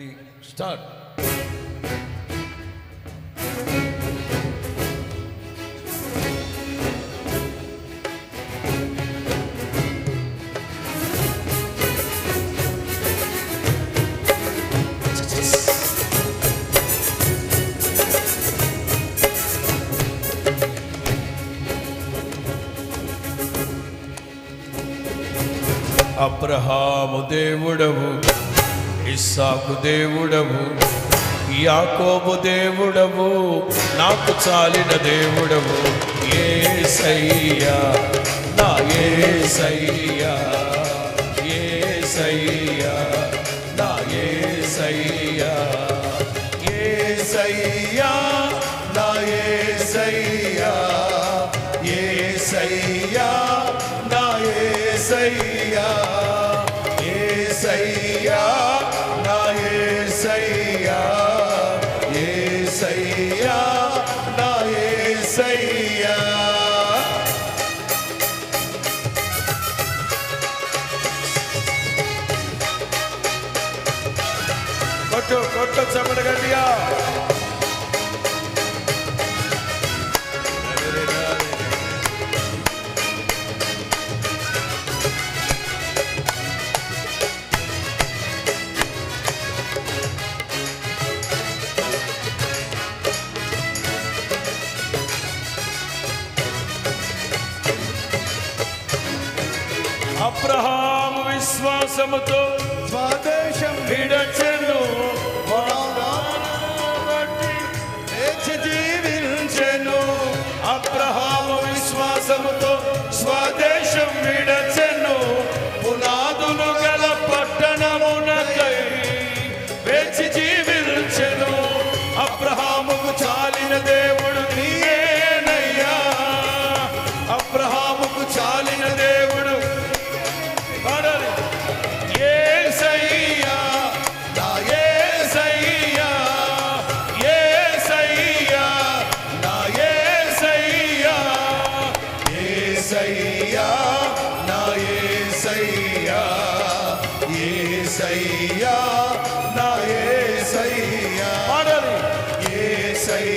Three start Abraham దేవుడవు ఇస్సాకు దేవుడవు యాకోబు దేవుడవు నాకు చాలిన దేవుడవు ఏ సయ్యా నా ఏ సయ్యా ఏ సయ్యా నా ఏ సయ్యా ఏ సయ్యా నా ఏ సయ్యా ఏ సయ్యా నా ఏ సయ్యా ఏ సయ్యా కొట్టు కొట్టు చెమట గట్టిగా. అబ్రహాము విశ్వాసముతో స్వదేశం విడచెను విశ్వాసముతో స్వదేశం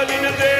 ఇస్సాకుకు చాలిన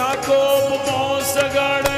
યાકોબ મો સગાડ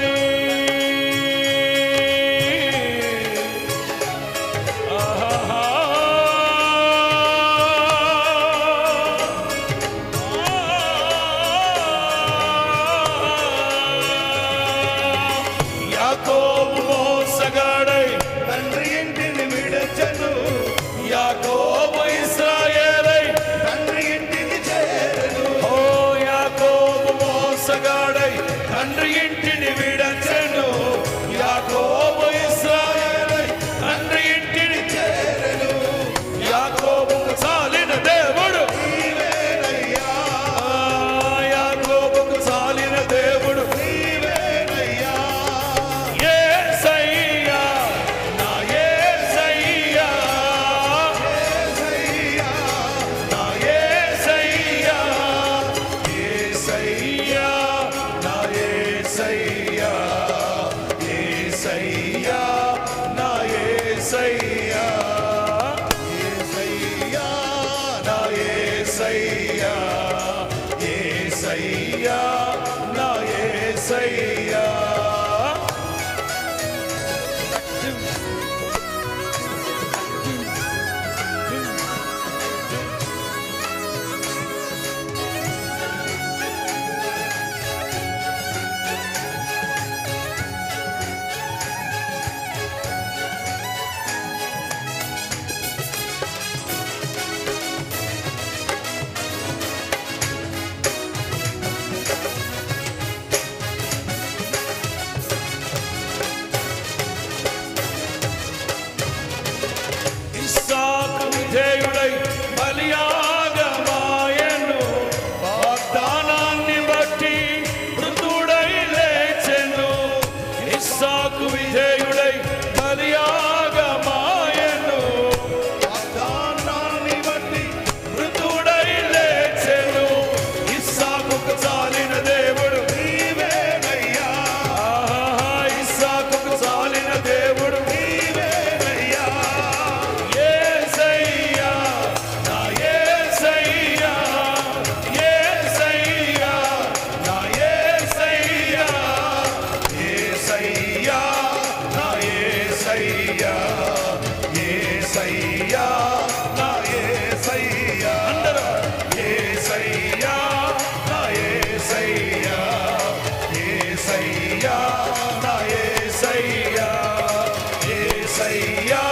Maria.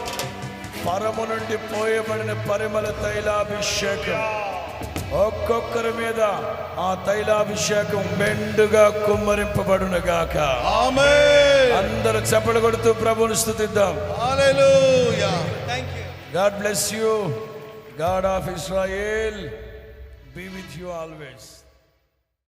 పరము నుండి పోయబడిన పరిమళ తైలాభిషేకం. ఒక్కొక్కరి మీద ఆ తైలాభిషేకం మెండుగా కుమ్మరింపబడునగాక. అందరూ చెప్పలు కొడుతూ ప్రభుని స్థుతిద్దాం God bless you. God of Israel. Be with you always.